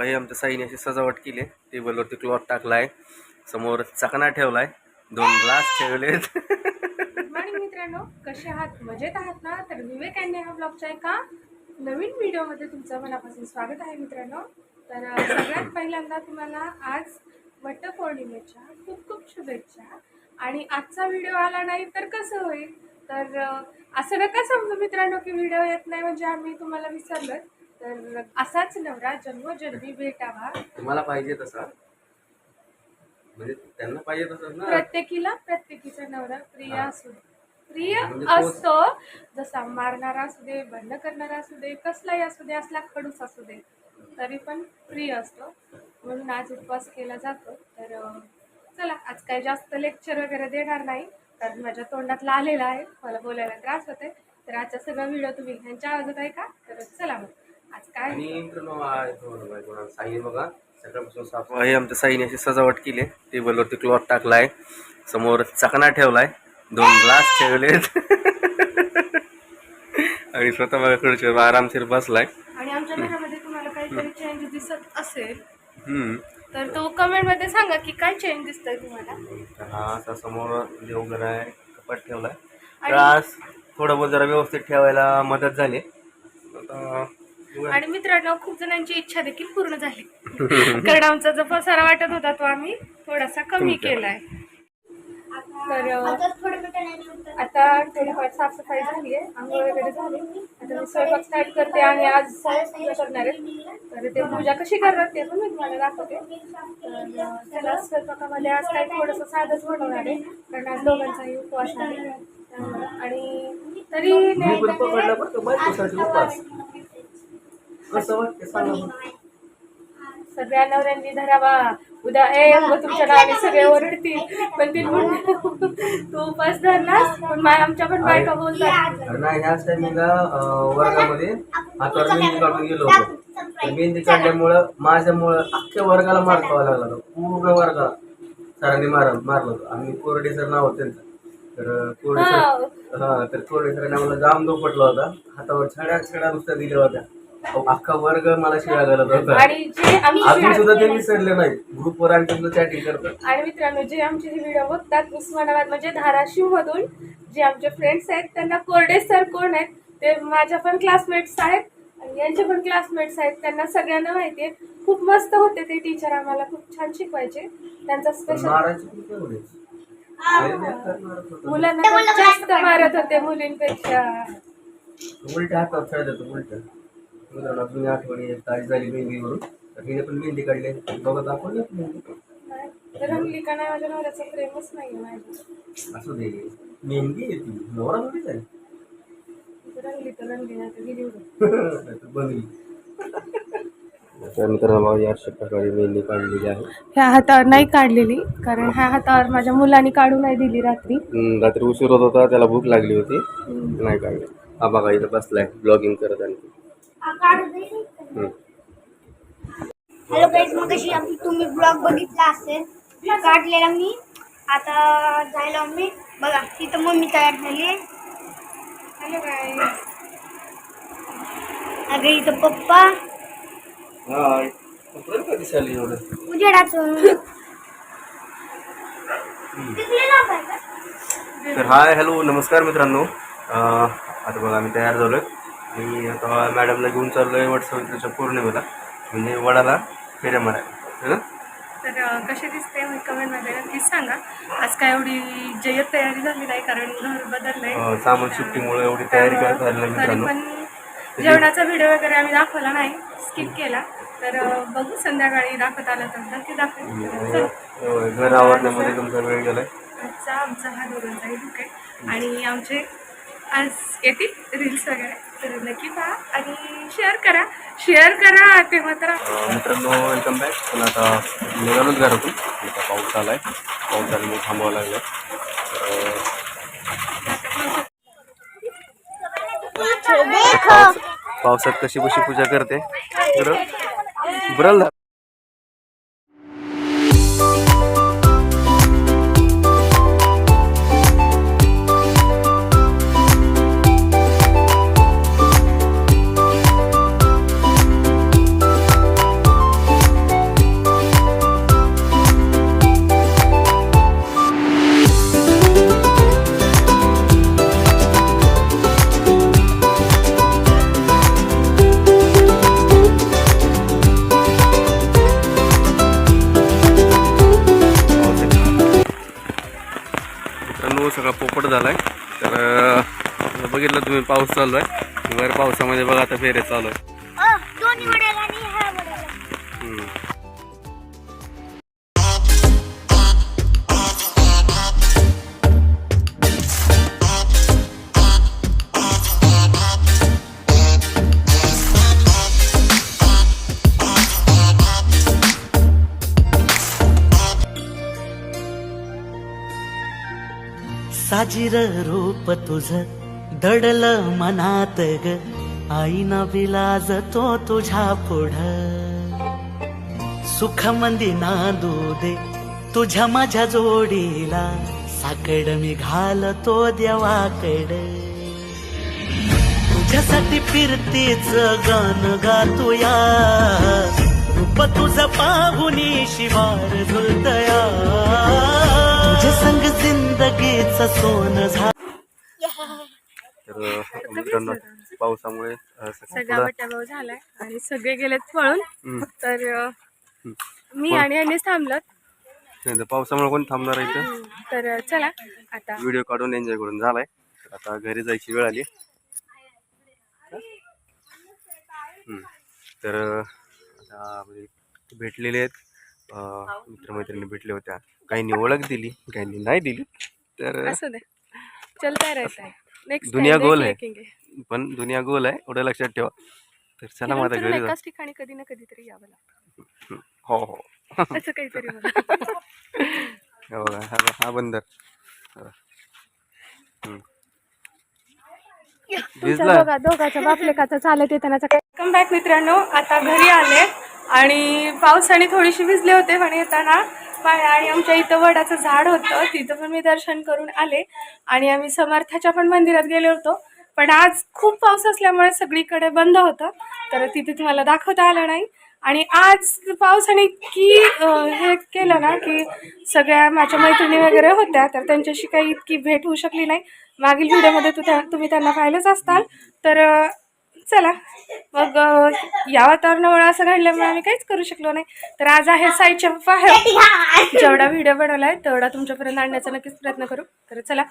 हे आमच्या साईने अशी सजावट केली. टेबलवरती क्लॉथ टाकलाय. समोर चकना ठेवलाय. दोन ग्लास ठेवलेत. मॉर्निंग मित्रांनो कसे आहात? मजेत आहात ना? तर विवेक अँड नेहा ब्लॉगच्या एका नवीन व्हिडिओमध्ये तुमचं मनापासून स्वागत आहे मित्रांनो. तर सगळ्यात पहिल्यांदा तुम्हाला आज वटपौर्णिमेच्या खूप खूप शुभेच्छा. आणि आजचा व्हिडिओ आला नाही तर कसं होईल? तर असं नका समजू मित्रांनो की व्हिडिओ येत नाही म्हणजे आम्ही तुम्हाला विसरलोय तर असाच नवरा जन्मोजन्मी भेटावा. तुम्हाला पाहिजे तसा. म्हणजे त्यांना पाहिजे तसं ना. प्रत्येकीला प्रत्येकीचा नवरा प्रिय हा. असू दे. प्रिय म्हणजे तो- असतो जसा मारणारा असू दे बंड करणारा असू दे कसलाही असू दे असला खडूस असू दे तरी पण प्रिय असतो. म्हणून आज उपवास केला जातो. तर अं, चला आज काही जास्त लेक्चर वगैरे देणार नाही. कारण माझ्या तोंडातला आलेला आहे. मला बोलायला त्रास होते तर आजचा सगळा व्हिडिओ तुम्ही ह्यांच्या आवाजात आहे का तर चला मग. आज काय आणि बघा. सकाळपासून साफ हे आमच्या साईने अशी सजावट केली. टेबलवरती क्लॉथ टाकलाय. समोर चकना ठेवलाय. दोन ग्लास ठेवलेत. आणि स्वतः बघा खुर्चीवर आरामशीर बसलाय. आणि आमच्या घरामध्ये तुम्हाला काहीतरी चेंज दिसत असेल हम्म. तर तो कमेंटमध्ये सांगा की काय चेंज दिसतंय तुम्हाला? हा असा समोर देवघर आहे. कपाट ठेवलाय. तर आज थोडं बहुत जरा व्यवस्थित ठेवायला मदत झाली. आता. आणि मित्रांनो खूप जणांची इच्छा देखील पूर्ण झाली. कारण आमचा जो पसारा वाटत होता तो आम्ही थोडासा कमी. केलाय. तर आता थोडीफार साफसफाई झाली आहे आंघोळ वगैरे झाली. आता मी स्वयंपाक स्टार्ट करते आणि आज पूजा करणार आहे. तर ते पूजा कशी करणार ते पण मी तुम्हाला दाखवते. त्याला स्वयंपाकामध्ये आज काही थोडंसं साधंच बनवणार आहे कारण आज दोघांचाही उपवास आहे. आणि तरी कसं वाटतं सांगा. सगळ्या नवऱ्यांनी धरावा. उद्या ए मग तुमच्या नावाने सगळे ओरडतील. पण ते म्हणते, तू उपास धरलास पण मा- आमच्या पण बायका बोलतात. नाही ह्याच टायमिंगला वर्गामध्ये हातावर मेहंदी काढून गेलो होतो. तर मेहंदी काढल्यामुळं माझ्यामुळं अख्ख्या वर्गाला मार खावा लागला होता. पूर्ण वर्गाला सरांनी मार मारलं होतं. आणि कोरडे सर नाव होतं त्यांचं. तर कोरडे सर हा तर कोरडे सरांनी आम्हाला जाम दोपटला होता. हातावर छड्या छड्या नुसत्या दिल्या होत्या. अख्खा वर्ग मला शिवाय घालत होता आणि जे अजून आमची सुद्धा ते विसरले नाही ग्रुपवर आणखी चॅटिंग करतात. आणि मित्रांनो जे आमचे हे व्हिडिओ बघतात उस्मानाबाद म्हणजे धाराशिव मधून जे आमचे फ्रेंड्स आहेत त्यांना कोरडे सर कोण आहेत ते माझ्या पण क्लासमेट्स आहेत आणि यांचे पण क्लासमेट्स आहेत. त्यांना सगळ्यांना माहिती आहे खूप मस्त होते ते टीचर आम्हाला खूप छान शिकवायचे. त्यांचा स्पेशल. मुलांना जास्त मारत होते मुलींपेक्षा. उलट्या हातात खेळत होतो उलट्या. मुलांना जुन्या आठवणी ताजी झाली मेहंदीवरून तर हिने पण मेहंदी काढली बघत आपण मेहंदी. तर रंगली का नाही माझ्या नवऱ्याचं प्रेमच नाही माझ्या. असू दे. मेहंदी आहे ती. नवरा थोडीच आहे रंगली तर रंगली नाही तर गेली उडून. नाहीतर बनली. तर मित्रांनो या प्रकारे मेहंदी काढलेली आहे. ह्या हातावर नाही काढलेली कारण ह्या हातावर माझ्या मुलांनी काढू नाही दिली रात्री. हम्म, रात्री उशीर होत होता त्याला भूक लागली होती. नाही काढली. हा बघा इथं बसलाय ब्लॉगिंग करत आणखी. हॅलो गाईज मग अशी आपली तुम्ही ब्लॉग बघितला असेल काढलेला मी. आता जायला मी बघा तिथं मम्मी तयार झाली हॅलो काय अगं इथं पप्पा. उजेडाचं? तर हाय हॅलो नमस्कार मित्रांनो. आता बघा आम्ही तयार झालो आहे आणि आता मॅडमला घेऊन चाललो आहे वटसावित्रीच्या पौर्णिमेला. म्हणजे वडाला फेऱ्या मारायला. है? ना तर कशी दिसते मी कमेंटमध्ये नक्कीच सांगा. आज काय एवढी जय्यत तयारी झाली नाही कारण घर बदललंय. अं, सामान शिफ्टिंगमुळे एवढी तयारी करत राहिली नाही तरी पण जेवणाचा व्हिडिओ वगैरे आम्ही दाखवला नाही. स्किप केला. तर बघू संध्याकाळी दाखवत आला तर नक्की. होय, घर आवरण्यामध्ये तुमचा वेळ गेलाय. आमचा हा दोघांचाही लुक आहे. आणि आमचे आज येतील रील्स वगैरे. तर नक्की पहा आणि शेअर करा. शेअर करा तेव्हा तर मित्रांनो वेलकम बॅक पण आता निघालोच घरातून. आता पाऊस आला आहे पाऊस आल्यामुळे थांबावं लागलं. पावसात कशी कशी पूजा करते? बरं? बरं तुम्ही पाऊस चालू आहे. वर पावसामध्ये बघा आता फेरे चालू आहे. साजिर रूप तुझ दडल मनात ग. आईना विलाज तो तुझ्या पुढ. सुख मंदी दू दे तुझ्या माझ्या जोडीला. साकड मी घालतो देवाकड. तुझ्यासाठी फिरतीच गाण गातोया. रूप तुझं पाहुनी शिवार झुलतया. तुझ्या संग जिंदगीच सोन झा तर मित्रांनो पावसामुळे सगळं झालाय आणि सगळे गेलेत पळून. तर मी आणि नाही तर पावसामुळे कोण थांबणार आहे इथं? तर चला आता व्हिडिओ काढून एन्जॉय करून झालाय. आता घरी जायची वेळ आली. तर आता भेटलेले आहेत. मित्रमैत्रिणी भेटल्या होत्या. काहींनी ओळख दिली काहींनी नाही दिली. तर चलता रहता है नेक्स्ट दुनिया गोल आहे. पण दुनिया गोल आहे एवढं लक्षात ठेवा. तर चला आता घरी जा. एकाच ठिकाणी कधी ना कधीतरी यावं लागतं. हो हो. असं काहीतरी मला हे बघा हा हा बंदर. हा. हम्म. तुमच्या भिजला. दोघा दोघाच्या बापलेकाचा चालत येताना कम बॅक मित्रांनो. आता घरी आले आणि पावसाने थोडीशी भिजले होते पण येताना पा- आणि आमच्या इथं वडाचं झाड होतं. तिथं पण मी दर्शन करून आले. आणि आम्ही समर्थाच्या पण मंदिरात गेलो होतो. पण आज खूप पाऊस असल्यामुळे सगळीकडे बंद होतं. तर तिथे तुम्हाला दाखवता आलं नाही. आणि आज पावसाने इतकी हे केलं ना की सगळ्या माझ्या मैत्रिणी वगैरे होत्या. तर त्यांच्याशी काही इतकी भेट होऊ शकली नाही. मागील व्हिडिओमध्ये तू त्या तुम्ही त्यांना पाहिलंच असताल. तर चला. मग या वातावरणामुळे असं घडल्यामुळे आम्ही काहीच करू शकलो नाही. तर आज आहे साईच्या बाहेर जेवढा व्हिडिओ बनवला आहे तेवढा तुमच्यापर्यंत आणण्याचा नक्कीच प्रयत्न करू. तर चला.